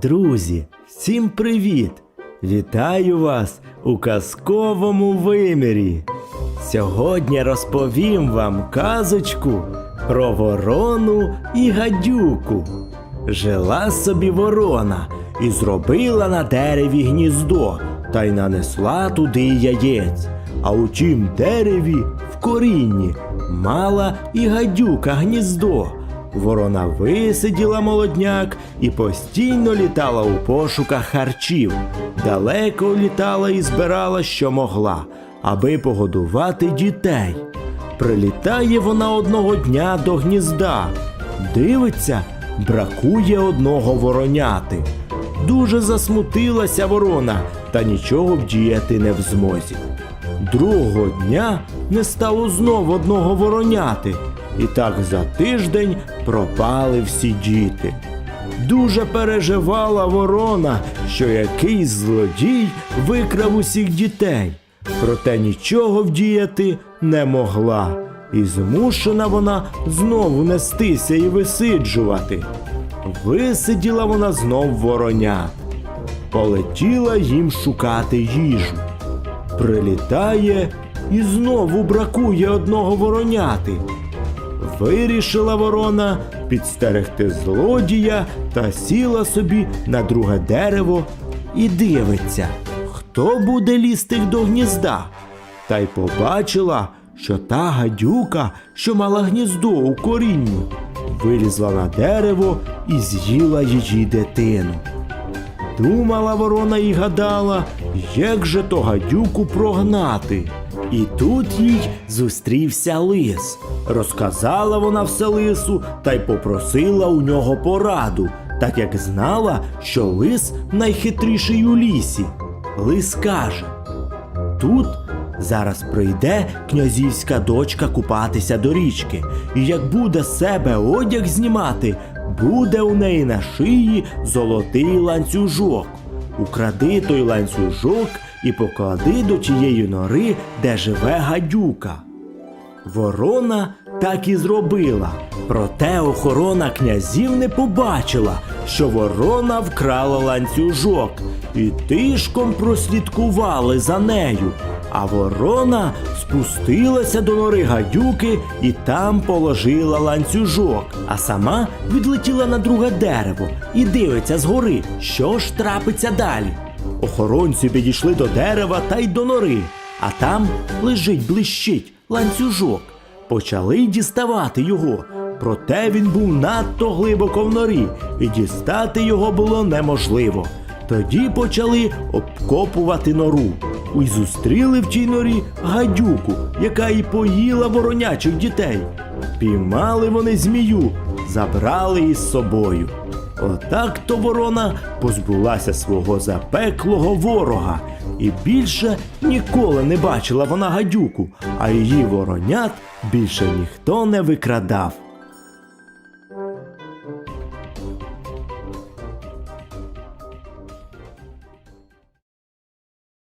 Друзі, всім привіт! Вітаю вас у казковому вимірі. Сьогодні розповім вам казочку про ворону і гадюку. Жила собі ворона і зробила на дереві гніздо та й нанесла туди яєць. А у тім дереві в корінні мала і гадюка гніздо. Ворона висиділа молодняк і постійно літала у пошуках харчів. Далеко літала і збирала, що могла, аби погодувати дітей. Прилітає вона одного дня до гнізда. Дивиться, бракує одного вороняти. Дуже засмутилася ворона, та нічого вдіяти не в змозі. Другого дня не стало знов одного вороняти, і так за тиждень пропали всі діти. Дуже переживала ворона, що якийсь злодій викрав усіх дітей, проте нічого вдіяти не могла, і змушена вона знову нестися і висиджувати. Висиділа вона знов воронят, полетіла їм шукати їжу. Прилітає і знову бракує одного вороняти. Вирішила ворона підстерегти злодія та сіла собі на друге дерево і дивиться, хто буде лізти до гнізда. Та й побачила, що та гадюка, що мала гніздо у корінні, вилізла на дерево і з'їла її дитину. Думала ворона і гадала, як же то гадюку прогнати. І тут їй зустрівся лис. Розказала вона все лису та й попросила у нього пораду, так як знала, що лис найхитріший у лісі. Лис каже: Тут зараз прийде князівська дочка купатися до річки, і як буде себе одяг знімати, буде у неї на шиї золотий ланцюжок. Укради той ланцюжок і поклади до тієї нори, де живе гадюка. Ворона так і зробила. Проте охорона князів не побачила, що ворона вкрала ланцюжок, і тишком прослідкували за нею. А ворона спустилася до нори гадюки і там положила ланцюжок, а сама відлетіла на друге дерево і дивиться згори, що ж трапиться далі. Охоронці підійшли до дерева та й до нори, а там лежить блищить ланцюжок. Почали діставати його. Проте він був надто глибоко в норі, і дістати його було неможливо. Тоді почали обкопувати нору. І зустріли в тій норі гадюку, яка і поїла воронячих дітей. Піймали вони змію, забрали із собою. Отак то ворона позбулася свого запеклого ворога, і більше ніколи не бачила вона гадюку, а її воронят більше ніхто не викрадав.